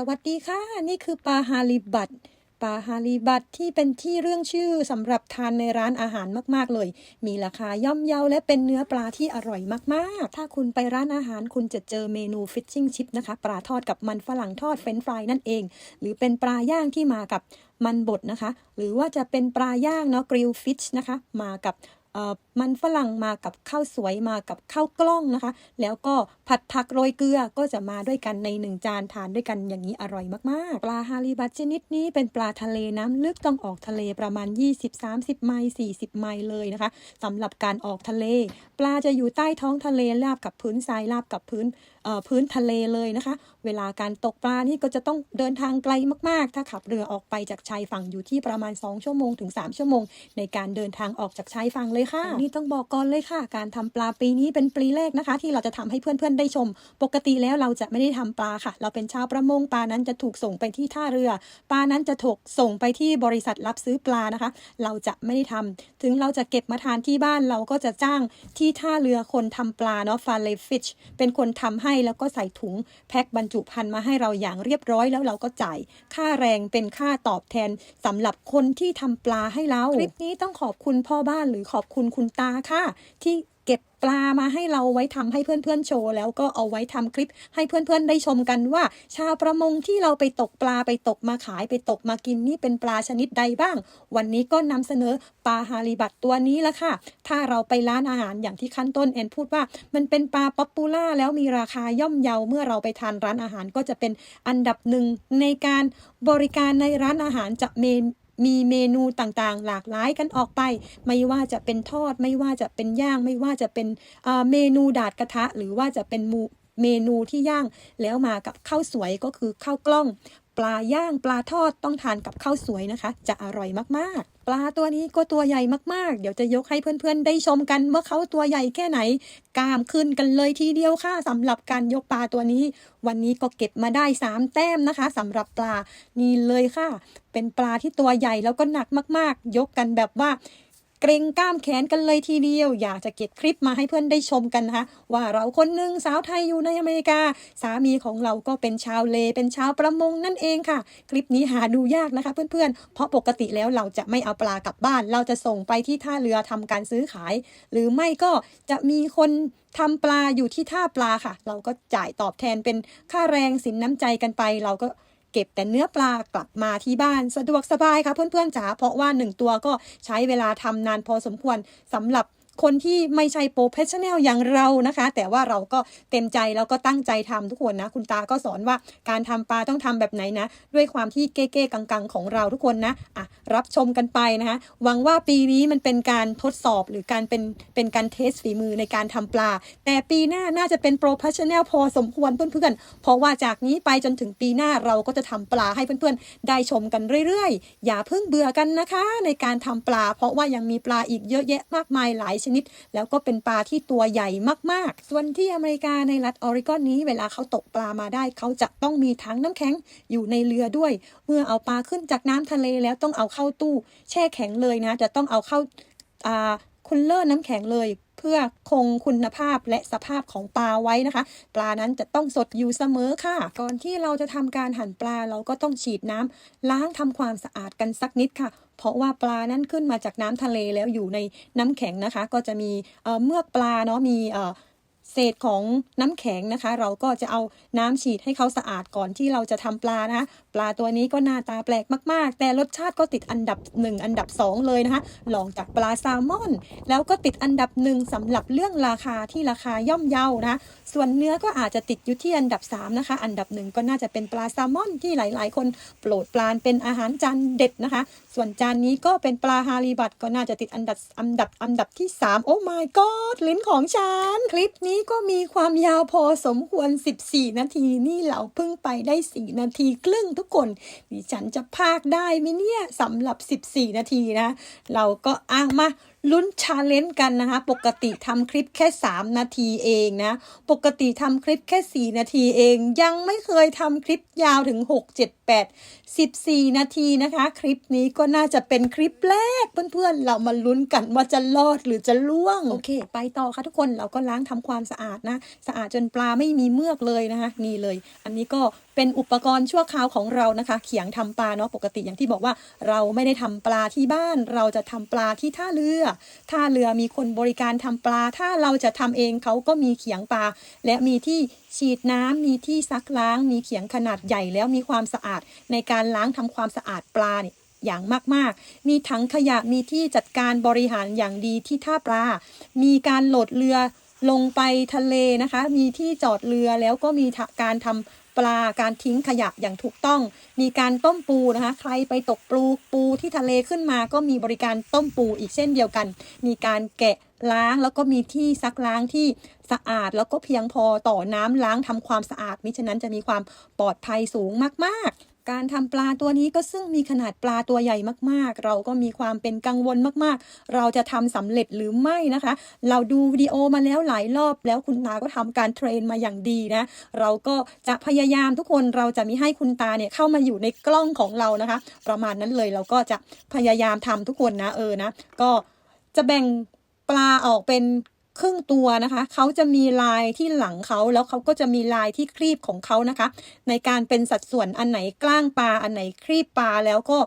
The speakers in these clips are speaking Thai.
สวัสดีค่ะ นี่คือปลาฮาลิบัตปลาฮาลิบัตที่เป็นที่เรื่องชื่อสำหรับทานในร้านอาหารมากๆเลย มีราคาย่อมเยาและเป็นเนื้อปลาที่อร่อยมากๆ ถ้าคุณไปร้านอาหารคุณจะเจอเมนูฟิชชิ่งชิพนะคะ ปลาทอดกับมันฝรั่งทอดเฟรนฟรายนั่นเอง หรือเป็นปลาย่างที่มากับมันบดนะคะ หรือว่าจะเป็นปลาย่างเนาะกริลฟิชนะคะ มากับ มันฝรั่งมากับข้าวสวยมากับข้าวกล้องนะคะ แล้วก็ผัดผักโรยเกลือก็จะมาด้วยกันในหนึ่งจานทานด้วยกันอย่างนี้อร่อยมากๆ ปลาฮาริบัตชนิดนี้เป็นปลาทะเลน้ำลึกต้องออกทะเลประมาณ 20-30 ไมล์40 ไมล์เลยนะคะสำหรับการออกทะเล ปลาจะอยู่ใต้ท้องทะเลราบกับพื้นทรายราบกับพื้น พื้นทะเลเลยนะคะ เวลาการตกปลานี่ก็จะต้องเดินทางไกลมาก ๆ ถ้าขับเรือออกไปจากชายฝั่งอยู่ที่ประมาณ 2 ชั่วโมงถึง 3 ชั่วโมง ในการเดินทางออกจากชายฝั่งเลยค่ะ นี่ต้องบอกก่อนเลยค่ะ การทำปลาปีนี้เป็นปีแรกนะคะ ที่เราจะทำให้เพื่อนๆได้ชม ปกติแล้วเราจะไม่ได้ทำปลาค่ะ เราเป็นชาวประมงปลานั้นจะถูกส่งไปที่ท่าเรือ ปลานั้นจะถูกส่งไปที่บริษัทรับซื้อปลานะคะ เราจะไม่ได้ทำถึงเราจะเก็บมาทานที่บ้านเราก็จะจ้างที่ท่าเรือคนทำปลาเนาะฟาเลฟิชเป็นคนทำให้แล้วก็ใส่ถุงแพ็คบรรจุภัณฑ์มาให้เราอย่างเรียบร้อยแล้วเราก็จ่าย ค่าแรงเป็นค่าตอบแทนสำหรับคนที่ทำปลาให้เรา คลิปนี้ต้องขอบคุณพ่อบ้านหรือขอบคุณคุณตาค่ะที่ ปลามาให้เราไว้ทำให้เพื่อนๆโชว์ แล้วก็เอาไว้ทำคลิปให้เพื่อนๆได้ชมกันว่า ชาวประมงที่เราไปตกปลาไปตกมาขายไปตกมากินนี่เป็นปลาชนิดใดบ้าง วันนี้ก็นำเสนอปลาฮาริบัตตัวนี้ละค่ะ ถ้าเราไปร้านอาหารอย่างที่ขั้นต้นแอนพูดว่า มันเป็นปลาป๊อปปูล่าแล้วมีราคาย่อมเยาเมื่อเราไปทานร้านอาหารก็จะเป็นอันดับหนึ่งในการบริการในร้านอาหารจะเมน มีเมนูต่างๆ หลากหลายกันออกไป ไม่ว่าจะเป็นทอด ไม่ว่าจะเป็นย่าง ไม่ว่าจะเป็นเมนูดาดกระทะ หรือว่าจะเป็นมูเมนูที่ย่าง แล้วมากับข้าวสวยก็คือข้าวกล้อง ปลาย่างปลาทอดต้องทานกับข้าวสวยนะคะ จะอร่อยมากๆ ปลาตัวนี้ก็ตัวใหญ่มากๆ เดี๋ยวจะยกให้เพื่อนๆ ได้ชมกันว่าเขาตัวใหญ่แค่ไหน กล้ามขึ้นกันเลยทีเดียวค่ะสำหรับการยกปลาตัวนี้ วันนี้ก็เก็บมาได้ 3 แต้มนะคะสำหรับปลานี่เลยค่ะ เป็นปลาที่ตัวใหญ่แล้วก็หนักมากๆ ยกกันแบบว่า เกรงกล้ามแขนกันเลยทีเดียว อยากจะเก็บคลิปมาให้เพื่อนได้ชมกันนะคะว่าเราคนหนึ่งสาวไทยอยู่ในอเมริกา สามีของเราก็เป็นชาวเลเป็นชาวประมงนั่นเองค่ะ คลิปนี้หาดูยากนะคะเพื่อนๆ เพราะปกติแล้วเราจะไม่เอาปลากลับบ้าน เราจะส่งไปที่ท่าเรือทำการซื้อขาย หรือไม่ก็จะมีคนทำปลาอยู่ที่ท่าปลาค่ะ เราก็จ่ายตอบแทนเป็นค่าแรงสินน้ำใจกันไปเราก็ เก็บแต่เนื้อปลากลับมาที่บ้านสะดวกสบายค่ะเพื่อนๆจ๋าเพราะว่าหนึ่งตัวก็ใช้เวลาทำนานพอสมควรสำหรับ คนที่ไม่ใช่โปรเฟชชั่นแนลอย่างเรานะคะ แต่ว่าเราก็เต็มใจแล้วก็ตั้งใจทำทุกคนนะ คุณตาก็สอนว่าการทำปลาต้องทำแบบไหนนะ ด้วยความที่เก้ๆกังๆ ของเราทุกคนนะอะรับชมกันไปนะคะหวังว่าปีนี้มันเป็นการทดสอบหรือการเป็นเป็นการเทสฝีมือในการทำปลา แต่ปีหน้าน่าจะเป็นโปรเฟชชั่นแนลพอสมควรเพื่อนๆ เพราะว่าจากนี้ไปจนถึงปีหน้าเราก็จะทำปลาให้เพื่อนๆ ได้ชมกันเรื่อยๆ อย่าเพิ่งเบื่อกันนะคะ ในการทำปลา เพราะว่ายังมีปลาอีกเยอะแยะมากมายหลายชนิด แล้วก็เป็นปลาที่ตัวใหญ่มากๆ ส่วนที่อเมริกาในรัฐออริกอนนี้ เวลาเขาตกปลามาได้ เขาจะต้องมีถังน้ำแข็งอยู่ในเรือด้วย เมื่อเอาปลาขึ้นจากน้ำทะเลแล้วต้องเอาเข้าตู้ แช่แข็งเลยนะ จะต้องเอาเข้าอ่าคุณเลอร์น้ำแข็งเลยเพื่อคงคุณภาพและสภาพของปลาไว้นะคะ ปลานั้นจะต้องสดอยู่เสมอค่ะ ก่อนที่เราจะทำการหั่นปลาเราก็ต้องฉีดน้ำล้างทำความสะอาดกันสักนิดค่ะ เพราะว่าปลานั้นขึ้นมาจากน้ำทะเลแล้วอยู่ในน้ำแข็งนะคะ ก็จะมีเอ่อเมือกปลาเนาะมี เศษของน้ำแข็งนะคะ เราก็จะเอาน้ำฉีดให้เขาสะอาดก่อนที่เราจะทำปลานะคะ ปลาตัวนี้ก็หน้าตาแปลกมาก ๆ แต่รสชาติก็ติดอันดับ 1 อันดับ 2 เลยนะคะลองจากปลาแซลมอน แล้วก็ติดอันดับหนึ่งสำหรับเรื่องราคาที่ราคาย่อมเยานะะส่วนเนื้อก็อาจจะติดอยู่ที่อันดับ 3 นะคะ อันดับหนึ่งก็น่าจะเป็นปลาแซลมอนที่หลาย ๆ คนโปรดปรานเป็นอาหารจานเด็ดนะคะ ส่วนจานนี้ก็เป็นปลาฮาริบัตก็น่าจะติดอันดับอันดับอันดับที่ 3 โอ้ my god ลิ้นของฉันคลิปนี้ก็มีความยาวพอสมควร 14 นาทีนี่เราเพิ่งไปได้ 4 นาทีครึ่งทุกคนดิฉันจะพากได้ไหมเนี่ยสำหรับ 14 นาทีนะ เราก็อ้างมาลุ้นชาเลนจ์กันนะคะ ปกติทำคลิปแค่ 3 นาทีเองนะ ปกติทำคลิปแค่ 4 นาทีเอง ยังไม่เคยทำคลิปยาวถึง 6 7 8 14 นาทีนะคะ คลิปนี้ก็น่าจะเป็นคลิปแรกเพื่อนๆ เรามาลุ้นกันว่าจะรอดหรือจะล่วง โอเค ไปต่อค่ะทุกคนเราก็ล้างทำความสะอาดนะ สะอาดจนปลาไม่มีเมือกเลยนะคะนี่เลย อันนี้ก็ เป็นอุปกรณ์ชั่วคราวของเรานะคะ เขียงทำปลาเนาะปกติอย่างที่บอกว่าเราไม่ได้ทำปลาที่บ้าน เราจะทำปลาที่ท่าเรือท่าเรือมีคนบริการทำปลา ถ้าเราจะทำเองเขาก็มีเขียงปลา และมีที่ฉีดน้ำมีที่ซักล้าง มีเขียงขนาดใหญ่แล้วมีความสะอาดในการล้างทำความสะอาดปลาเนี่ยอย่างมาก ๆ มีถังขยะมีที่จัดการบริหารอย่างดีที่ท่าปลา มีการโหลดเรือลงไปทะเลนะคะ มีที่จอดเรือแล้วก็มีการทำ ปลาการทิ้งขยะอย่างถูกต้อง มีการต้มปูนะคะ ใครไปตกปูปูที่ทะเลขึ้นมาก็มีบริการต้มปูอีกเช่นเดียวกัน มีการแกะล้างแล้วก็มีที่ซักล้างที่สะอาดแล้วก็เพียงพอต่อน้ำล้างทำความสะอาดมิฉะนั้นจะมีความปลอดภัยสูงมากๆ การทำปลาตัวนี้ก็ซึ่งมีขนาดปลาตัวใหญ่มากๆ เราก็มีความเป็นกังวลมากๆ เราจะทำสำเร็จหรือไม่นะคะ เราดูวิดีโอมาแล้วหลายรอบ แล้วคุณตาก็ทำการเทรนมาอย่างดีนะ เราก็จะพยายามทุกคนเราจะมีให้คุณตาเนี่ยเข้ามาอยู่ในกล้องของเรานะคะ ประมาณนั้นเลยเราก็จะพยายามทำทุกคนนะเออนะ ก็จะแบ่งปลาออกเป็น ครึ่งตัวนะคะ เขาจะมีลายที่หลังเขาแล้วเขาก็จะมีลายที่ครีบของเขานะคะ ในการเป็นสัดส่วนอันไหนกล้างปลาอันไหนครีบปลาแล้วก็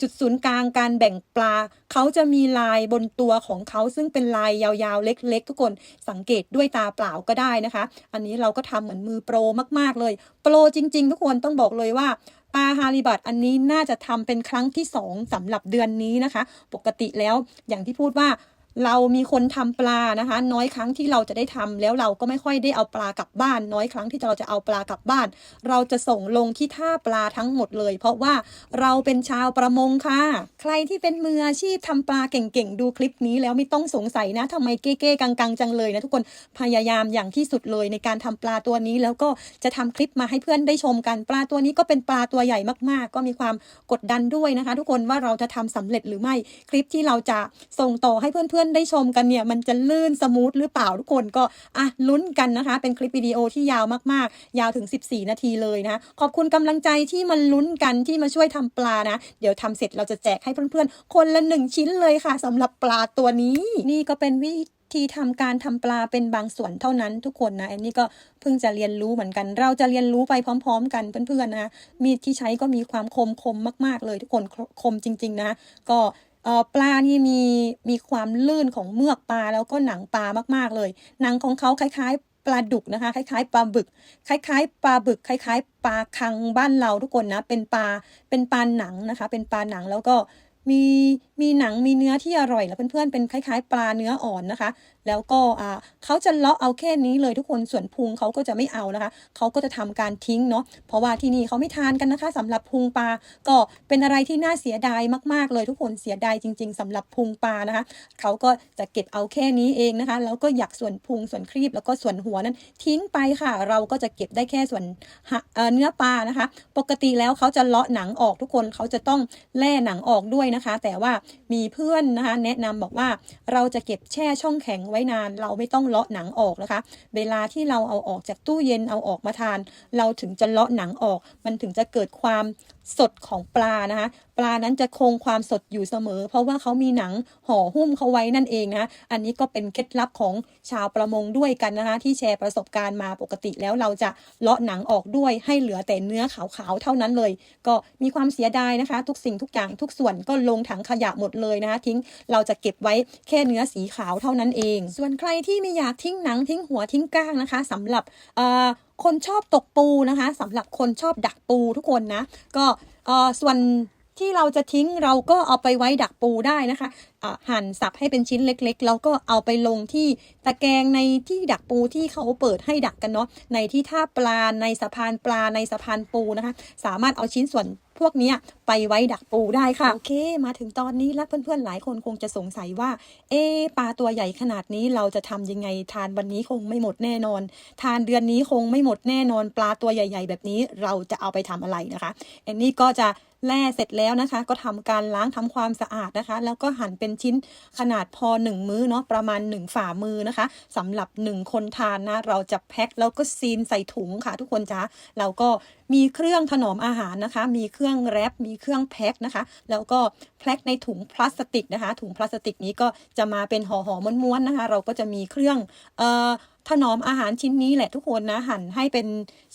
จุดศูนย์กลางการแบ่งปลา เขาจะมีลายบนตัวของเขาซึ่งเป็นลายยาวๆ เล็กๆ ทุกคนสังเกตด้วยตาเปล่าก็ได้นะคะ อันนี้เราก็ทำเหมือนมือโปรมากๆเลย โปรจริง ๆ ทุกคนต้องบอกเลยว่าปลาฮาริบัตอันนี้น่าจะทำเป็นครั้งที่ 2สำหรับเดือนนี้นะคะ ปกติแล้วอย่างที่พูดว่า เรามีคนทำปลานะคะ น้อยครั้งที่เราจะได้ทำแล้วเราก็ไม่ค่อยได้เอาปลากลับบ้าน น้อยครั้งที่เราจะเอาปลากลับบ้าน เราจะส่งลงที่ท่าปลาทั้งหมดเลย เพราะว่าเราเป็นชาวประมงค่ะ ใครที่เป็นมืออาชีพทำปลาเก่งๆ ดูคลิปนี้แล้วไม่ต้องสงสัยนะทำไมเก้ๆกังๆจังเลยนะทุกคนพยายามอย่างที่สุดเลยในการทำปลาตัวนี้ แล้วก็จะทำคลิปมาให้เพื่อนได้ชมกันปลาตัวนี้ก็เป็นปลาตัวใหญ่มากๆ ก็มีความกดดันด้วยนะคะ ทุกคนว่าเราจะทำสำเร็จหรือไม่คลิปที่เราจะส่งต่อให้เพื่อนอนๆได้ชมกันเนี่ยมันจะลื่นสมูทหรือเปล่าทุกคนก็อะลุ้นกันนะคะ เป็นคลิปวิดีโอที่ยาวมากๆ ยาวถึง 14 นาทีเลยนะขอบคุณกำลังใจที่มันลุ้นกันที่มาช่วยทำปลานะ เดี๋ยวทำเสร็จเราจะแจกให้เพื่อนๆ คนละหนึ่งชิ้นเลยค่ะสำหรับปลาตัวนี้ นี่ก็เป็นวิธีทำการทำปลาเป็นบางส่วนเท่านั้นทุกคนนะอันนี้ก็เพิ่งจะเรียนรู้เหมือนกัน เราจะเรียนรู้ไปพร้อม ๆ กันเพื่อนๆนะมีดที่ใช้ก็มีความคมคมมาก ๆ เลยทุกคนคมจริง ๆ นะ ก็ ปลานี่มีมีความลื่นของเมือกปลาแล้วก็หนังปลามากๆเลย หนังของเขาคล้ายๆปลาดุกนะคะ คล้าย ๆ ปลาบึก คล้าย ๆ ปลาบึก คล้าย ๆ ปลาคังบ้านเราทุกคนนะ เป็นปลาเป็นปลาหนังนะคะ เป็นปลาหนังแล้วก็มีมีหนังมีเนื้อที่อร่อยแล้วเพื่อนๆเป็นคล้ายๆ ปลาเนื้ออ่อนนะคะ แล้วก็อ่าเขาจะเลาะเอาแค่นี้เลยทุกคนส่วนพุงเขาก็จะไม่เอานะคะเขาก็จะทำการทิ้งเนาะเพราะว่าที่นี่เขาไม่ทานกันนะคะสำหรับพุงปลาก็เป็นอะไรที่น่าเสียดายมากๆเลยทุกคนเสียดายจริง ๆสำหรับพุงปลานะคะเขาก็จะเก็บเอาแค่นี้เองนะคะแล้วก็อยากส่วนพุงส่วนครีบแล้วก็ส่วนหัวนั้นทิ้งไปค่ะ เราก็จะเก็บได้แค่ส่วนเนื้อปลานะคะ ปกติแล้วเขาจะเลาะหนังออกทุกคนเขาจะต้องแล่หนังออกด้วยนะคะ แต่ว่ามีเพื่อนนะคะแนะนำบอกว่าเราจะเก็บแช่ช่องแข็งไว้นาน เราไม่ต้องเลาะหนังออกนะคะ เวลาที่เราเอาออกจากตู้เย็นเอาออกมาทาน เราถึงจะเลาะหนังออก มันถึงจะเกิดความ สดของปลานะคะปลานั้นจะคงความสดอยู่เสมอ เพราะว่าเขามีหนังห่อหุ้มเขาไว้นั่นเองนะอันนี้ก็เป็นเคล็ดลับของชาวประมงด้วยกันนะคะที่แชร์ประสบการณ์มาปกติแล้วเราจะเลาะหนังออกด้วยให้เหลือแต่เนื้อขาวๆเท่านั้นเลย ก็มีความเสียดายนะคะ ทุกสิ่งทุกอย่างทุกส่วนก็ลงถังขยะหมดเลยนะคะทิ้งเราจะเก็บไว้แค่เนื้อสีขาวเท่านั้นเอง ส่วนใครที่ไม่อยากทิ้งหนังทิ้งหัวทิ้งก้างนะคะสำหรับ คนชอบตกปูนะคะสำหรับคนชอบดักปูทุกคนนะ ก็ส่วน ที่เราจะทิ้งเราก็เอาไปไว้ดักปูได้นะคะะหั่นสับให้เป็นชิ้นเล็กๆ แล้วก็เอาไปลงที่ตะแกรงในที่ดักปูที่เขาเปิดให้ดักกันเนาะในที่ท่าปลาในสะพานปลาในสะพานปูนะคะ สามารถเอาชิ้นส่วนพวกนี้ไปไว้ดักปูได้ค่ะ โอเค มาถึงตอนนี้แล้วเพื่อนๆหลายคนคงจะสงสัยว่า เอ๊ปลาตัวใหญ่ขนาดนี้เราจะทำยังไงทานวันนี้คงไม่หมดแน่นอน ทานเดือนนี้คงไม่หมดแน่นอน ปลาตัวใหญ่ ๆ แบบนี้เราจะเอาไปทำอะไรนะคะอันนี้ก็จะ แล่เสร็จแล้วนะคะ ก็ทำการล้างทำความสะอาดนะคะ แล้วก็หั่นเป็นชิ้นขนาดพอ 1 มื้อเนาะประมาณ 1 ฝ่ามือนะคะสำหรับ 1 คนทานนะเราจะแพ็คแล้วก็ซีนใส่ถุงค่ะ ทุกคนจ้าเราก็มีเครื่องถนอมอาหารนะคะ มีเครื่องแรปมีเครื่องแพ็คนะคะ แล้วก็แพ็คในถุงพลาสติกนะคะ ถุงพลาสติกนี้ก็จะมาเป็นห่อห่อม้วนๆนะคะ เราก็จะมีเครื่องเอ่อ ถนอมอาหารชิ้นนี้แหละทุกคนนะหั่นให้เป็น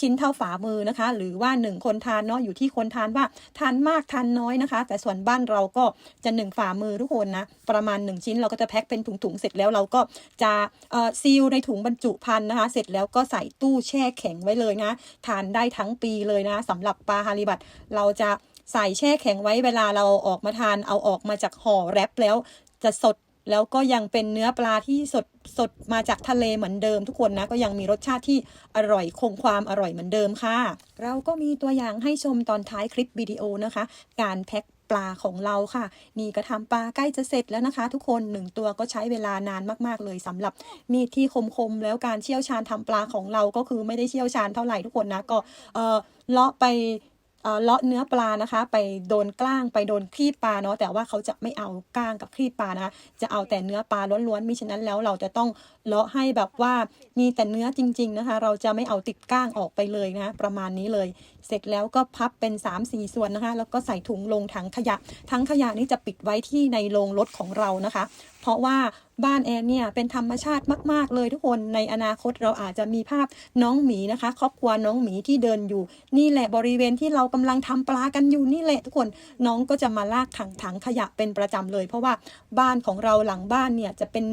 ชิ้นเท่าฝ่ามือนะคะ หรือว่าหนึ่งคนทานเนาะอยู่ที่คนทานว่าทานมากทานน้อยนะคะ แต่ส่วนบ้านเราก็จะหนึ่งฝ่ามือทุกคนนะประมาณ 1 ชิ้นเราก็จะแพ็คเป็นถุงๆเสร็จแล้วเราก็จะเอ่อซีลในถุงบรรจุภัณฑ์นะคะ เสร็จแล้วก็ใส่ตู้แช่แข็งไว้เลยนะ ทานได้ทั้งปีเลยนะสำหรับปลาฮาริบัตเราจะใส่แช่แข็งไว้เวลาเราออกมาทานเอาออกมาจากห่อแรปแล้วจะสด แล้วก็ยังเป็นเนื้อปลาที่สดสดมาจากทะเลเหมือนเดิมทุกคนนะ ก็ยังมีรสชาติที่อร่อยคงความอร่อยเหมือนเดิมค่ะ เราก็มีตัวอย่างให้ชมตอนท้ายคลิปวิดีโอนะคะ การแพ็คปลาของเราค่ะ นี่ก็ทำปลาใกล้จะเสร็จแล้วนะคะ ทุกคนหนึ่งตัวก็ใช้เวลานานมากๆเลยสำหรับมีดที่คมๆแล้วการเชี่ยวชาญทำปลาของเราก็คือไม่ได้เชี่ยวชาญเท่าไหร่ทุกคนนะก็เออเลาะไป เลาะเนื้อปลานะคะ ไปโดนกล้างไปโดนครีบปลาเนาะแต่ว่าเขาจะไม่เอากล้างกับครีบปลานะคะจะเอาแต่เนื้อปลาล้วนๆมิฉะนั้นแล้วเราจะต้อง เลาะให้แบบว่ามีแต่เนื้อจริง ๆนะคะ เราจะไม่เอาติดก้างออกไปเลยนะ ประมาณนี้เลย เสร็จแล้วก็พับเป็น 3-4 ส่วนนะคะ แล้วก็ใส่ถุงลงถังขยะถังขยะนี้จะปิดไว้ที่ในโรงรถของเรานะคะ เพราะว่าบ้านแอนเนี่ยเป็นธรรมชาติมาก ๆ เลยทุกคนในอนาคตเราอาจจะมีภาพน้องหมีนะคะ ครอบครัวน้องหมีที่เดินอยู่ นี่แหละบริเวณที่เรากำลังทำปลากันอยู่นี่แหละทุกคนน้องก็จะมาลากถังถังขยะเป็นประจำเลย เพราะว่าบ้านของเราหลังบ้านเนี่ยจะเป็น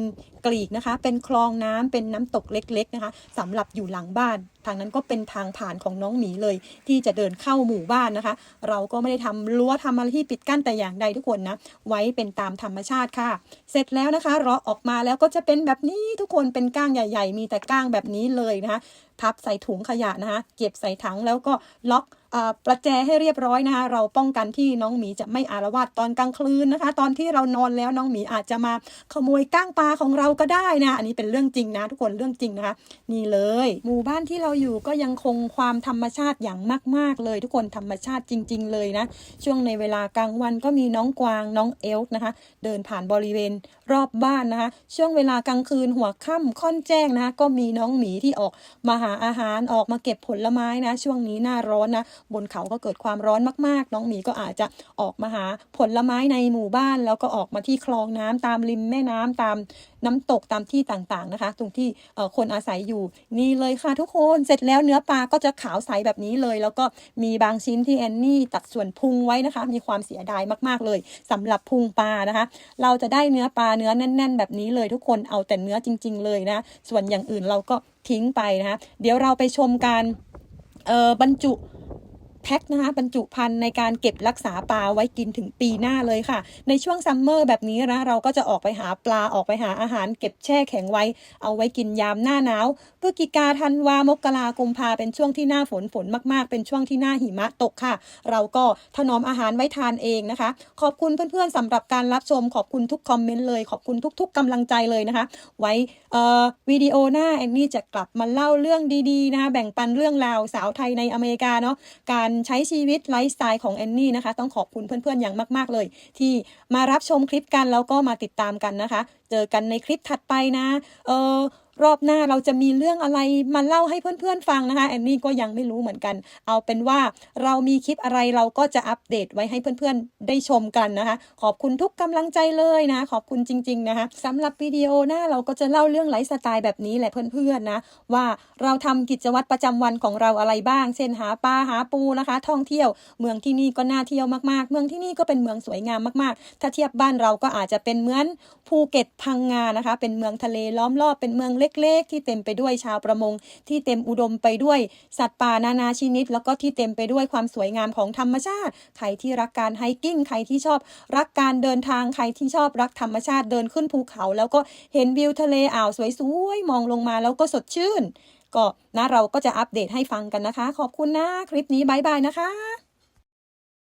กลีกนะคะ เป็นคลององน้ำเป็นน้ำตกเล็กๆนะคะสำหรับอยู่หลังบ้าน ทางนั้นก็เป็นทางผ่านของน้องหมีเลย ที่จะเดินเข้าหมู่บ้านนะคะ เราก็ไม่ได้ทำรั้วทำอะไรที่ปิดกั้นแต่อย่างใดทุกคนนะไว้เป็นตามธรรมชาติค่ะ เสร็จแล้วนะคะเราออกมาแล้วก็จะเป็นแบบนี้ทุกคนเป็นก้างใหญ่ ๆ มีแต่ก้างแบบนี้เลยนะคะพับใส่ถุงขยะนะคะเก็บใส่ถังแล้วก็ล็อกอประแจให้เรียบร้อยนะคะเราป้องกันที่น้องหมีจะไม่อารวาสตอนกลางคืนนะคะ ตอนที่เรานอนแล้วน้องหมีอาจจะมาขโมยก้างปลาของเราก็ได้นะ อันนี้เป็นเรื่องจริงนะทุกคนเรื่องจริงนะคะ นี่เลย หมู่บ้านที่เราอยู่ก็ยังคงความธรรมชาติอย่างมาก ๆ เลย ทุกคนธรรมชาติจริง ๆ เลยนะ ช่วงในเวลากลางวันก็มีน้องกวางน้องเอลฟ์นะคะ เดินผ่านบริเวณรอบบ้านนะคะ ช่วงเวลากลางคืนหัวค่ำค่อนแจ้งนะคะก็มีน้องหมีที่ออกมาหาอาหารออกมาเก็บผลไม้นะ ช่วงนี้หน้าร้อนนะ บนเขาก็เกิดความร้อนมาก ๆ น้องหมีก็อาจจะออกมาหาผลไม้ในหมู่บ้าน แล้วก็ออกมาที่คลองน้ำตามริมแม่น้ำตามน้ำตกตามที่ต่างๆนะคะ ตรงที่คนอาศัยอยู่นี่เลยค่ะทุกคนเสร็จแล้วเนื้อปลาก็จะขาวใสแบบนี้เลย แล้วก็มีบางชิ้นที่แอนนี่ตัดส่วนพุงไว้นะคะ มีความเสียดายมากๆเลยสำหรับพุงปลานะคะ เราจะได้เนื้อปลาเนื้อแน่น ๆ แบบนี้เลยทุกคนเอาแต่เนื้อจริง ๆ เลยนะ ส่วนอย่างอื่นเราก็ทิ้งไปนะคะ เดี๋ยวเราไปชมการเออบรรจุ แพ็คนะคะบรรจุภัณฑ์ในการเก็บรักษาปลาไว้กินถึงปีหน้าเลยค่ะ ในช่วงซัมเมอร์แบบนี้นะเราก็จะออกไปหาปลาออกไปหาอาหาร เก็บแช่แข็งไว้ เอาไว้กินยามหน้าหนาวพฤศจิกาธันวามกรากุมภาเป็นช่วงที่หน้าฝนฝนมากๆ เป็นช่วงที่หน้าหิมะตกค่ะ เราก็ถนอมอาหารไว้ทานเองนะคะ ขอบคุณเพื่อนๆสำหรับการรับชมขอบคุณทุกคอมเมนต์เลยขอบคุณทุก ๆกำลังใจเลยนะคะ ไว้เอ่อวิดีโอหน้าแอนนี่จะกลับมาเล่าเรื่องดีๆนะคะแบ่งปันเรื่องราวสาวไทยในอเมริกาเนาะการใช้ชีวิตไลฟ์สไตล์ของแอนนี่นะคะ ต้องขอบคุณเพื่อนๆอย่างมากๆเลย ที่มารับชมคลิปกันแล้วก็มาติดตามกันนะคะ เจอกันในคลิปถัดไปนะ เออ รอบหน้าเราจะมีเรื่องอะไรมาเล่าให้เพื่อนๆฟังนะคะแอนนี่ก็ยังไม่รู้เหมือนกัน เอาเป็นว่าเรามีคลิปอะไรเราก็จะอัปเดตไว้ให้เพื่อนๆได้ชมกันนะคะ ขอบคุณทุกกำลังใจเลยนะ ขอบคุณจริง ๆนะคะสำหรับวิดีโอหน้าเราก็จะเล่าเรื่องไลฟ์สไตล์แบบนี้แหละเพื่อนๆนะ ว่าเราทำกิจวัตรประจำวันของเราอะไรบ้าง เช่นหาปลาหาปูนะคะ ท่องเที่ยว เมืองที่นี่ก็น่าเที่ยวมากๆ เมืองที่นี่ก็เป็นเมืองสวยงามมากๆ ถ้าเทียบบ้านเราก็อาจจะเป็นเหมือนภูเก็ตพังงานะคะ เป็นเมืองทะเลล้อมรอบเป็นเมืองเลเล็กๆ ที่เต็มไปด้วยชาวประมง ที่เต็มอุดมไปด้วยสัตว์ป่านานาชนิด แล้วก็ที่เต็มไปด้วยความสวยงามของธรรมชาติ ใครที่รักการไฮกิ้ง ใครที่ชอบรักการเดินทาง ใครที่ชอบรักธรรมชาติเดินขึ้นภูเขา แล้วก็เห็นวิวทะเลอ่าวสวยๆ มองลงมาแล้วก็สดชื่น ก็นะเราก็จะอัปเดตให้ฟังกันนะคะ ขอบคุณนะ คลิปนี้บายบายนะคะ